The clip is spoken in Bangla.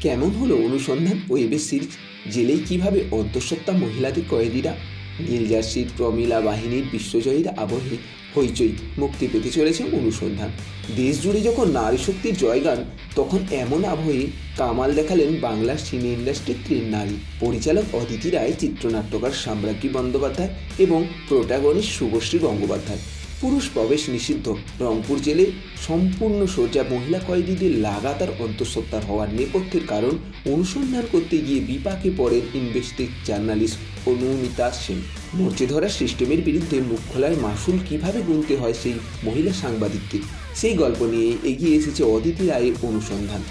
কেমন হলো অনুসন্ধান ও এবের সিরিজ? জেলেই কীভাবে অন্তঃসত্ত্বা মহিলাদের কয়েদিরা? নীল জার্সির প্রমিলা বাহিনীর বিশ্বজয়ীর আবহে হইচই, মুক্তি পেতে চলেছে অনুসন্ধান। দেশ জুড়ে যখন নারী শক্তির জয়গান, তখন এমন আবহে কামাল দেখালেন বাংলার সিনে ইন্ডাস্ট্রির তিন নারী। পরিচালক অদিতি রায়, চিত্রনাট্যকার সাম্রাজ্ঞী বন্দ্যোপাধ্যায় এবং প্রোটাগনিস্ট শুভশ্রী গঙ্গোপাধ্যায়। পুরুষ প্রবেশ নিষিদ্ধ। রংপুর জেলে সম্পূর্ণ সজ্জা মহিলা কয়েদিদের লাগাতার অন্তঃসত্ত্বার হওয়ার নেপথ্যের কারণ অনুসন্ধান করতে গিয়ে বিপাকে পড়েন ইনভেস্টিগ জার্নালিস্ট অনুমিতা সেন। মর্চে ধরা সিস্টেমের বিরুদ্ধে মুখ খোলার মাসুল কীভাবে গুনতে হয় সেই মহিলা সাংবাদিককে সেই গল্প নিয়ে এগিয়ে এসেছে অদিতি রায়ের অনুসন্ধান।